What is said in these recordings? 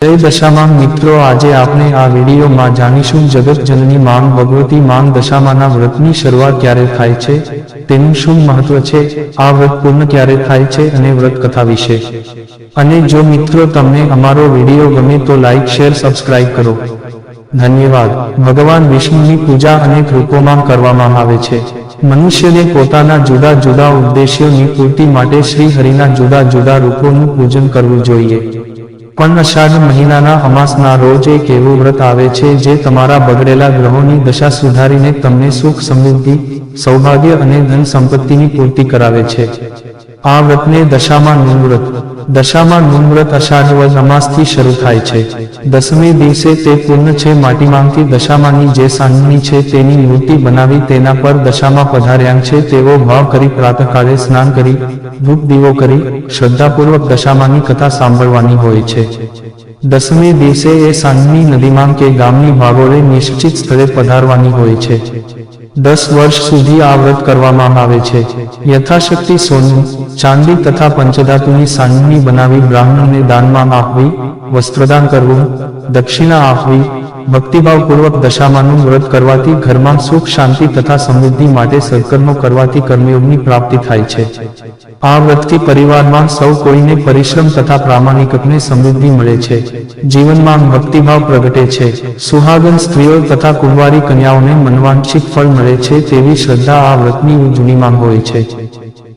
જય દશામાં મિત્રો, આજે આપણે આ વિડીયોમાં જાણીશું જગત જનની માંગ, ભગવતી માંગ દશામાના વ્રતની શરૂઆત ક્યારે થાય છે, તેનું શું મહત્વ છે, આ વ્રત પૂર્ણ ક્યારે થાય છે અને વ્રત કથા વિશે. અને જો મિત્રો તમને અમારો વીડિયો ગમે તો લાઈક, શેર, સબસ્ક્રાઇબ કરો. ધન્યવાદ. ભગવાન વિષ્ણુની પૂજા અને રૂપોમાં કરવામાં આવે છે. મનુષ્યને પોતાના જુદા જુદા ઉદ્દેશ્યોની પૂર્તિ માટે શ્રી હરિના જુદા જુદા રૂપોનું પૂજન કરવું જોઈએ. પણ અષાઢ મહિનાના અમાસના રોજ એક એવું વ્રત આવે છે જે તમારા બગડેલા ગ્રહોની દશા સુધારીને તમને સુખ સમૃદ્ધિ, સૌભાગ્ય અને ધન સંપત્તિની પૂર્તિ કરાવે છે. આ વ્રતને દશામાં નું વ્રત દશામાં નું અષાઢ અમાસથી શરૂ થાય છે. દસમે દિવસે તે પૂર્ણ છે માટીમાંથી દશામાની જે સાંજની છે તેની મૂર્તિ બનાવી તેના પર દશામાં પધાર્યા છે તેવો ભાવ કરી પ્રાતકાળે સ્નાન કરી, ધૂપ દીવો કરી, શ્રદ્ધાપૂર્વક દશામાની કથા સાંભળવાની હોય છે. દસમે દિવસે એ સાંજની નદીમાં કે ગામની ભાગોળે નિશ્ચિત સ્થળે પધારવાની હોય છે. દસ વર્ષ સુધી આ વ્રત કરવામાં આવે છે. યથાશક્તિ સોનું, ચાંદી તથા પંચધાતુની સાંજની બનાવી બ્રાહ્મણને દાનમાં આપવી, વસ્ત્રદાન કરવું, દક્ષિણા આપવી, ભક્તિભાવપૂર્વક દશામાનું વ્રત કરવાથી ઘરમાં સુખ, શાંતિ તથા સમૃદ્ધિ માટે સત્કર્મો કરવાથી કર્મયોગની પ્રાપ્તિ થાય છે. આ વ્રતથી પરિવારમાં સૌ કોઈને પરિશ્રમ તથા પ્રામાણિકને સમૃદ્ધિ મળે છે. જીવનમાં ભક્તિભાવ પ્રગટે છે. સુહાગન સ્ત્રીઓ તથા કુંવારી કન્યાઓને મનવાંછિત ફળ મળે છે તેવી શ્રદ્ધા આ વ્રતની ઉજવણીમાં હોય છે.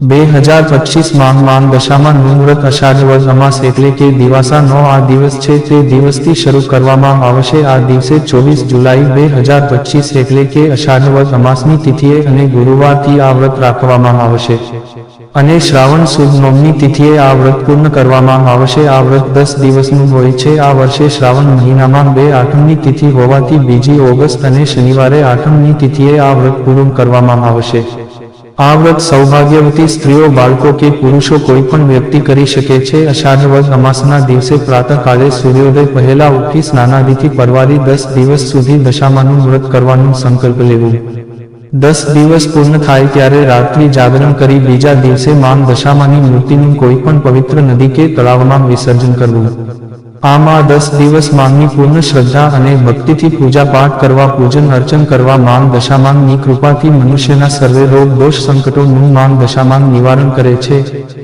બે હજાર પચીસ માંગ દશામાં નુમ્રત વર્ષ અમાસ એટલે કે દિવાસા નો આ દિવસ છે તે દિવસથી શરૂ કરવામાં આવશે. આ દિવસે ચોવીસ જુલાઈ બે હજાર પચીસ એટલે કે અષાઢ વર્ષ અમાસની તિથિએ અને ગુરુવારથી આ વ્રત રાખવામાં આવશે. અને શ્રાવણ સુદ નોમની તિથિએ આ વ્રત પૂર્ણ કરવામાં આવશે. આ વ્રત દસ દિવસનું હોય છે. આ વર્ષે શ્રાવણ મહિનામાં બે આઠમની તિથિ હોવાથી બીજી ઓગસ્ટ અને શનિવારે આઠમની તિથિએ આ વ્રત પૂરું કરવામાં આવશે. આ વ્રત સૌભાગ્યવતી સ્ત્રીઓ, બાળકો કે પુરુષો કોઈ પણ વ્યક્તિ કરી શકે છે. અષાઢ વર્ષ અમાસના દિવસે પ્રાતઃકાલે સૂર્યોદય પહેલા ઉઠી સ્નાનાદિથી પરવારી દસ દિવસ સુધી દશામાનું વ્રત કરવાનું સંકલ્પ લેવું. દસ દિવસ પૂર્ણ થાય ત્યારે રાત્રિ જાગરણ કરી બીજા દિવસે માન દશામાની મૂર્તિનું કોઈ પણ પવિત્ર નદી કે તળાવમાં વિસર્જન કરવું. આમ દસ દિવસ માંગની પૂર્ણ શ્રદ્ધા અને ભક્તિથી પૂજા પાઠ કરવા, પૂજન અર્ચન કરવા માંગ દશામાંગની કૃપાથી મનુષ્યના સર્વે રોગ, દોષ સંકટોનું માંગ, દશામાંગ નિવારણ કરે છે.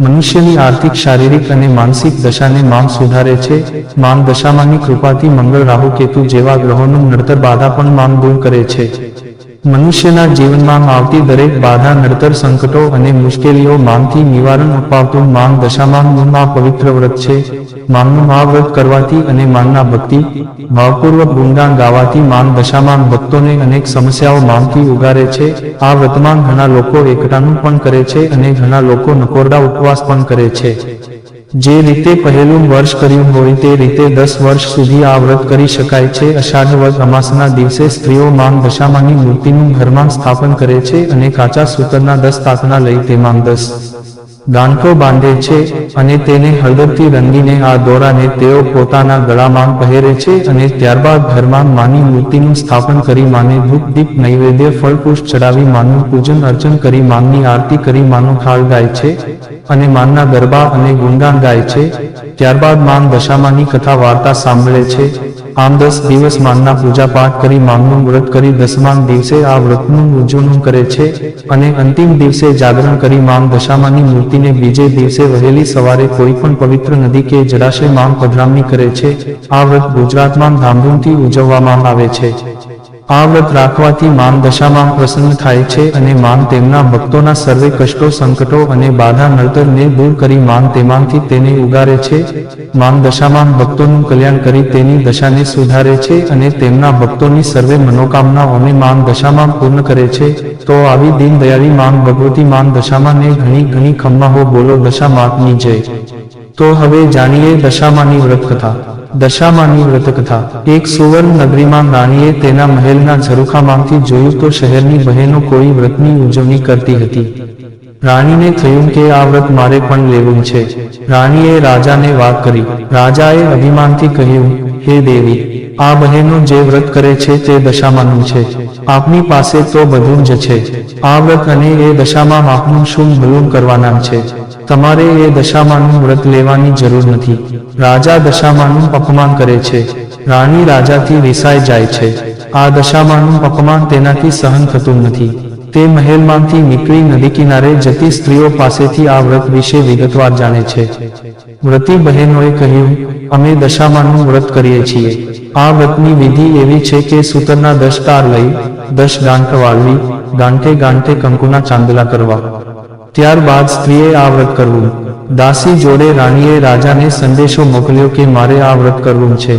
મનુષ્યની આર્થિક, શારીરિક અને માનસિક દશાને માંગ સુધારે છે. માંગ દશામાંગની કૃપાથી મંગળ, રાહુ, કેતુ જેવા ગ્રહોનું નડતર બાધા પણ માંગ દૂર કરે છે. મનુષ્યના જીવનમાં આવતી દરેક બાધા, નડતર સંકટો અને મુશ્કેલીઓ માંગથી નિવારણ અપાવતું માંગ દશામાંગનું આ પવિત્ર વ્રત છે. માંગનું આ કરવાથી અને માંગના ભક્તિ, ભાવપૂર્વક ગુણગાન ગાવાથી માંગ દશામાંગ ભક્તોને અનેક સમસ્યાઓ માંગથી ઉગારે છે. આ વ્રતમાં ઘણા લોકો એકટાનું પણ કરે છે અને ઘણા લોકો નકોરડા ઉપવાસ પણ કરે છે. જે રીતે પહેલું વર્ષ કર્યું હોય તે રીતે દસ વર્ષ સુધી આ વ્રત કરી શકાય છે. અષાઢ વર્ષ અમાસના દિવસે સ્ત્રીઓ માંગ દશામાની મૂર્તિનું ઘરમાં સ્થાપન કરે છે અને કાચા સૂતરના દસ તાતના લઈ તેમાં દસ ગાંઠો બાંધે છે અને તેને હળદરથી રંગીને આ દોરાને તેઓ પોતાના ગળામાં પહેરે છે અને ત્યારબાદ ઘરમાં માની મૂર્તિનું સ્થાપન કરી માને ધૂપ દીપ નૈવેદ્ય ફળપુષ્પ ચડાવી માનું પૂજન અર્ચન કરી માનની આરતી કરી માનો ખાળ ગાય છે. અને માનના ગરબા અને ગુણગાન ગાય છે. ત્યારબાદ માન દશામાની કથા વાર્તા સાંભળે છે. આમ દસ દિવસ માનના પૂજા પાઠ કરી માંગનું વ્રત કરી દસમાન દિવસે આ વ્રતનું ઉજવણું કરે છે અને અંતિમ દિવસે જાગરણ કરી માંગ દશામાની મૂર્તિને બીજે દિવસે વહેલી સવારે કોઈ પણ પવિત્ર નદી કે જળાશય માન પધરામણી કરે છે. આ વ્રત ગુજરાતમાં ધામધૂમથી ઉજવવામાં આવે છે. આ વ્રત રાખવાથી માન દશામાં પ્રસન્ન થાય છે અને માન તેમના ભક્તોના સર્વે કષ્ટો, સંકટો અને બાધા નડતરને દૂર કરી માન તેમાંથી તેને ઉગારે છે. માન દશામાં ભક્તોનું કલ્યાણ કરી તેની દશાને સુધારે છે અને તેમના ભક્તોની સર્વે મનોકામનાઓને માન દશામાં પૂર્ણ કરે છે. તો આવી દીનદયાળી માન ભગવતી માન દશામાને ઘણી ઘણી ખમ્માહો બોલો દશા માતની જય. તો હવે જાણીએ દશામાની વ્રત કથા દશામાની વ્રતકથા. એક સુવર્ણ નગરીમાં રાણીએ તેના મહેલના ઝરૂખામાંથી જોયું તો શહેરની બહેનો કોઈ વ્રતની ઉજવણી કરતી હતી. રાણીને થયું કે આ વ્રત મારે પણ લેવું છે. રાણીએ રાજાને વાત કરી. રાજાએ અભિમાનથી કહ્યું, હે દેવી, આ બહેનો જે વ્રત કરે છે તે દશામાનું છે. આપની પાસે તો બધું જ છે. આ વ્રત અને એ દશામાં આપનું શું ભલું કરવાના છે? તમારે એ દશામાનું વ્રત લેવાની જરૂર નથી. રાજા દશામાનું અપમાન કરે છે. રાણી રાજાથી રિસાઈ જાય છે. આ દશામાનું અપમાન તેનાથી સહન થતું નથી. તે મહેલમાંથી નીકળી નદી કિનારે જતી સ્ત્રીઓ પાસેથી આ વ્રત વિશે વિગતવાર જાણે છે. વ્રતી બહેનોએ કહ્યું, અમે દશામાનું વ્રત કરીએ છીએ. આ વ્રતની વિધિ એવી છે કે સૂતરના દસ તાર લઈ, દસ ગાંઠ વાળવી, ગાંઠે ગાંઠે કંકુના ચાંદલા કરવા. ત્યારબાદ સ્ત્રીએ આ વ્રત કરવું. દાસી જોડે રાણીએ રાજાને સંદેશો મોકલ્યો કે મારે આ વ્રત કરવું છે.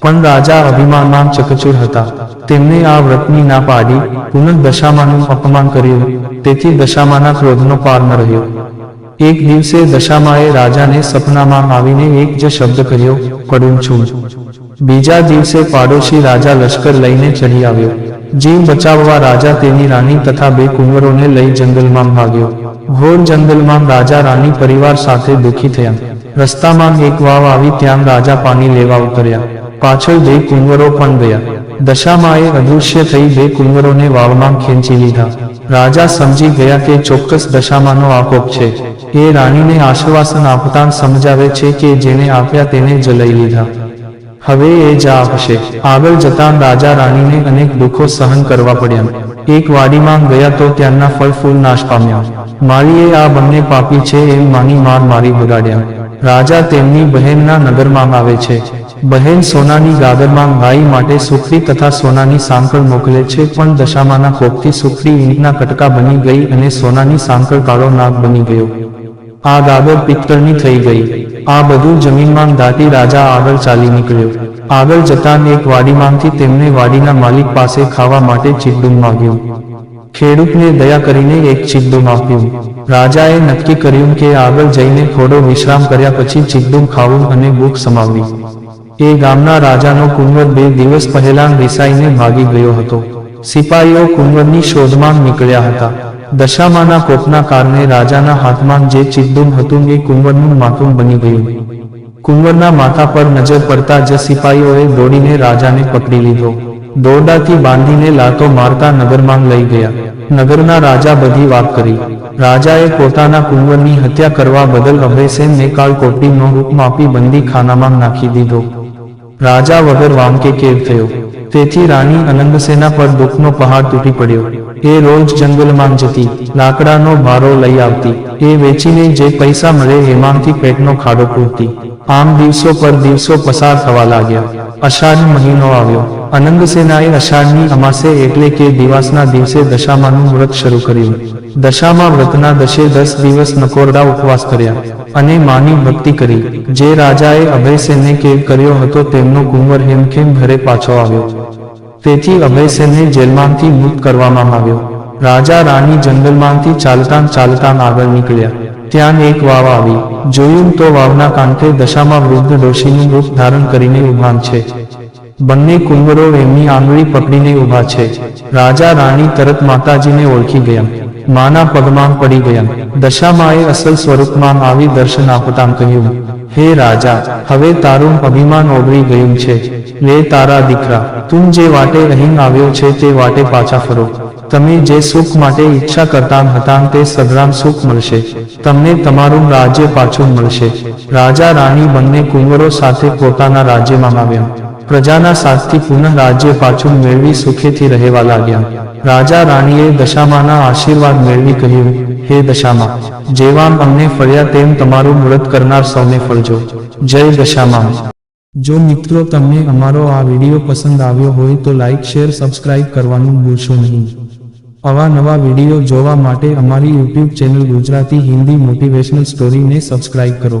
પણ રાજા અભિમાનમાં ચકચૂર હતા. તેમને આ વ્રતની ના પાડી પુનઃ દશામાનું અપમાન કર્યું. તેથી દશામાના ક્રોધનો પાર ન રહ્યો. એક દિવસે દશામાએ રાજાને સપનામાં આવીને એક જ શબ્દ કહ્યો પડું છું. બીજા દિવસે પાડોશી રાજા લશ્કર લઈને ચડી આવ્યો. જીવ બચાવવા રાજા તેની રાણી તથા બે કુંવરોને લઈ જંગલમાં ભાગ્યો. ઘોર જંગલમાં રાજા રાણી પરિવાર સાથે દુઃખી થયા. રસ્તામાં એક વાવ આવી ત્યાં રાજા પાણી લેવા ઉતર્યા. પાછળ બે કુંવરો પણ ગયા. દશામાએ અદૃશ્ય થઈ બે કુંવરોને વાવમાં ખેંચી લીધા. રાજા સમજી ગયા કે ચોક્કસ દશામાંનો આકોપ છે. એ રાણીને આશ્વાસન આપતા સમજાવે છે કે જેને આપ્યા તેને જ લઈ લીધા. હવે એ જ આપશે. આગળ જતાં રાજા રાણીને અનેક દુઃખો સહન કરવા પડ્યા. એક વાડીમાં ગયા તો ત્યાંના ફળ ફૂલ નાશ પામ્યા. માળીએ આ બંને પાપી છે એમ માની માર મારી બગાડ્યા. રાજા તેમની બહેનના નગરમાં આવે છે. બહેન સોનાની ગાદરમાં ભાઈ માટે સુખડી તથા સોનાની સાંકળ મોકલે છે, પણ દશામાના કોપથી સુખડી ઈંટના કટકા બની ગઈ અને સોનાની સાંકળ કાળો નાગ બની ગયો. આ ગાગર પિત્તળની થઈ ગઈ. આ બધું જમીનમાં દાટી રાજા આગળ ચાલી નીકળ્યો. આગળ જતાં એક વાડીમાંથી તેમને વાડીના માલિક પાસે ખાવા માટે ચીડું માગ્યું. ખેડૂતને દયા કરીને એક ચીડું આપ્યું. રાજાએ નક્કી કર્યું કે આગળ જઈને થોડો વિશ્રામ કર્યા પછી ચીડું ખાવું અને ભૂખ સમાવવી. એ ગામના રાજાનો કુંવર બે દિવસ પહેલા રિસાઈને ભાગી ગયો હતો. સિપાહીઓ કુંવરની શોધમાં નીકળ્યા હતા. દશામાના કોપના કારણે રાજાના હાથમાં જે ચિદ્દુમ હતું એ કુંવરનું માથું બની ગયું. કુંવરના માથા પર નજર પડતા જ સિપાહીઓએ દોડીને રાજાને પકડી લીધો. દોરડાથી બાંધીને લાતો મારતા નગરમાં લઈ ગયા. નગરના રાજા બધી વાત કરી. રાજાએ પોતાના કુંવરની હત્યા કરવા બદલ અભયસેનને કાળકોટીનો હુકમ આપી બંદી ખાનામાં નાખી દીધો. રાજા વગર વાંકે કેદ થયો. તેથી રાણી અનંગસેના પર દુઃખનો પહાડ તૂટી પડ્યો. એ રોજ જંગલમાં જતી, લાકડાનો ભારો લઈ આવતી. એ વેચીને જે પૈસા મળે એમાંથી પેટનો ખાડો પૂરતી આમ દિવસો પર દિવસો પસાર થવા લાગ્યા. અષાઢ મહિનો આવ્યો. અનંગસેનાએ અષાઢની અમાસે એટલે કે દિવાસના દિવસે દશામાનું વ્રત શરૂ કર્યું. દશામા વ્રતના દશે દસ દિવસ નકોરડા ઉપવાસ કર્યા અને માની ભક્તિ કરી. જે રાજાએ અભયસેનને કેદ કર્યો હતો તેમનો કુંવર હેમખેમ ઘરે પાછો આવ્યો. તેથી અભયસેનને જેલમાંથી મુક્ત કરવામાં આવ્યો. રાજા રાણી જંગલમાંથી ચાલતાં ચાલતાં આગળ નીકળ્યા. ત્યાં એક વાવ આવી. જોયું તો વાવના કાંઠે દશામાં વૃદ્ધ ડોશીનું રૂપ ધારણ કરીને ઉભાન છે. બંને કુંવરો એમની આંગળી પકડીને ઊભા છે. રાજા રાણી તરત માતાજીને ઓળખી ગયા. માના પગમાં પડી ગયા. દશામાએ અસલ સ્વરૂપમાં આવી દર્શન આપતા કહ્યું, હે રાજા, હવે તારું અભિમાન ઓગળી ગયું છે. લે તારા દીકરા, તું જે વાટે અહીં આવ્યો છે તે વાટે પાછા ફરો. તમે જે સુખ માટે ઈચ્છા કરતા હતા તે સદરામ સુખ મળશે. તમને તમારું રાજ્ય પાછું મળશે. રાજા રાણી બંને કુંવરો સાથે પોતાના રાજ્યમાં આવ્યા. પ્રજાના સાથથી પુનઃ રાજ્ય પાછું મેળવી સુખેથી રહેવા લાગ્યા. રાજા રાણીએ દશામાના આશીર્વાદ મેળવી કહ્યું, હે દશામા, જેવામ અમને ફર્યા તેમ તમારું વ્રત કરનાર સૌને ફળજો. જય દશામા. જો મિત્રો તમને અમારો આ વીડિયો પસંદ આવ્યો હોય તો લાઇક શેર, સબસ્ક્રાઇબ કરવાનું ભૂલશો નહીં. આવા નવા વીડિયો જોવા માટે અમારી YouTube channel Gujarati Hindi motivational સ્ટોરીને subscribe કરો.